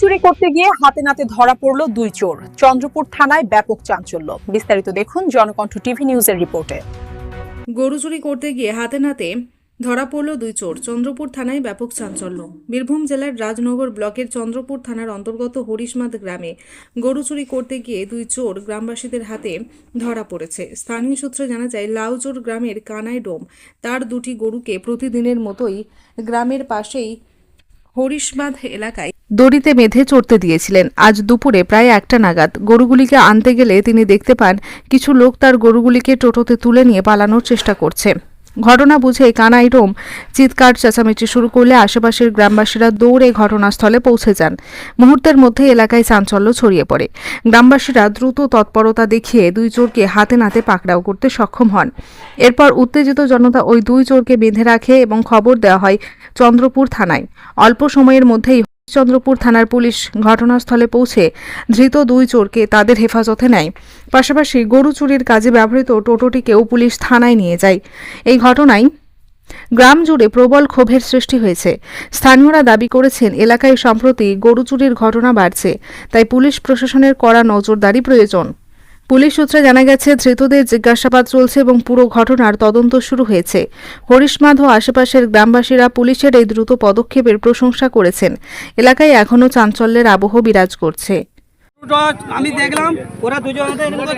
চুরি করতে গিয়ে হাতে নাতে ধরা পড়ল দুই চোর। চন্দ্রপুর থানায় ব্যাপক চাঞ্চল্য। বিস্তারিত দেখুন জনকণ্ঠ টিভি নিউজের রিপোর্টে। গরু চুরি করতে গিয়ে হাতে নাতে ধরা পড়ল দুই চোর। চন্দ্রপুর থানায় ব্যাপক চাঞ্চল্য। বীরভূম জেলার রাজনগর ব্লকের চন্দ্রপুর থানার অন্তর্গত হরিশমাদ গ্রামে গরু চুরি করতে গিয়ে দুই চোর গ্রামবাসীদের হাতে ধরা পড়েছে। স্থানীয় সূত্রে জানা যায়, লাউচোর গ্রামের কানাই ডোম তার দুটি গরুকে প্রতিদিনের মতোই গ্রামের পাশেই হরিশবাঁধ এলাকায় দড়িতে বেঁধে চড়তে দিয়েছিলেন। আজ দুপুরে প্রায় একটা নাগাদ গরুগুলিকে আনতে গেলে তিনি দেখতে পান, কিছু লোক তার গরুগুলিকে টোটোতে তুলে নিয়ে পালানোর চেষ্টা করছে। ঘটনা বুঝে কানাই রোম চিৎকার চেঁচামেচি শুরু করলে আশেপাশের গ্রামবাসীরা দৌড়ে ঘটনাস্থলে পৌঁছে যান। মুহূর্তের মধ্যে এলাকায় চাঞ্চল্য ছড়িয়ে পড়ে। গ্রামবাসীরা দ্রুত তৎপরতা দেখিয়ে দুই চোরকে হাতে নাতে পাকড়াও করতে সক্ষম হন। এরপর উত্তেজিত জনতা ওই দুই চোরকে বেঁধে রাখে এবং খবর দেওয়া হয় চন্দ্রপুর থানায়। অল্প সময়ের মধ্যেই চন্দ্রপুর থানার পুলিশ ঘটনাস্থলে পৌঁছে ধৃত দুই চোরকে তাদের হেফাজতে নেয়। পাশাপাশি গরু চুরির কাজে ব্যবহৃত টোটোটিকেও পুলিশ থানায় নিয়ে যায়। এই ঘটনায় গ্রাম জুড়ে প্রবল ক্ষোভের সৃষ্টি হয়েছে। স্থানীয়রা দাবি করেছেন, এলাকায় সম্প্রতি গরু চুরির ঘটনা বাড়ছে, তাই পুলিশ প্রশাসনের কড়া নজরদারি প্রয়োজন। পুলিশ সূত্রে জানা গেছে, ধৃতদের জিজ্ঞাসাবাদ চলছে এবং পুরো ঘটনার তদন্ত শুরু হয়েছে। হরিশমাধ ও আশেপাশের গ্রামবাসীরা পুলিশের এই দ্রুত পদক্ষেপের প্রশংসা করেছেন। এলাকায় এখনও চাঞ্চল্যের আবহ বিরাজ করছে। আমি দেখলাম ওরা দুজন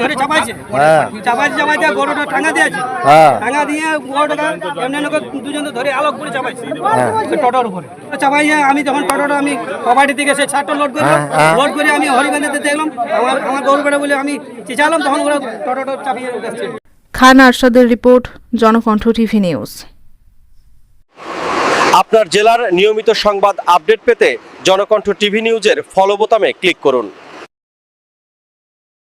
ধরে চাপাইছে হ্যাঁ। চাপাইছে চাপাইছে গরুটা টাঙা দিয়েছে হ্যাঁ। টাঙা দিয়ে গরুটা এমনি দুজন ধরে আলোক করে চাপাইছে হ্যাঁ। টোটোর উপরে চাপাইছে আমি যখন টোটোটা আমি কবাডি থেকে সে ছাড়টা লোড করলাম। লোড করে আমি হরিগঞ্জেতে দেখলাম আমার আমার গরু বেড়া বলে আমি চেঁচালাম তখন ওরা টোটোটা চাপিয়ে গেছে খান আরশাদের রিপোর্ট জনকণ্ঠ টিভি নিউজ আপনার জেলার নিয়মিত সংবাদ আপডেট পেতে জনকণ্ঠ টিভি নিউজের ফলো বোতামে ক্লিক করুন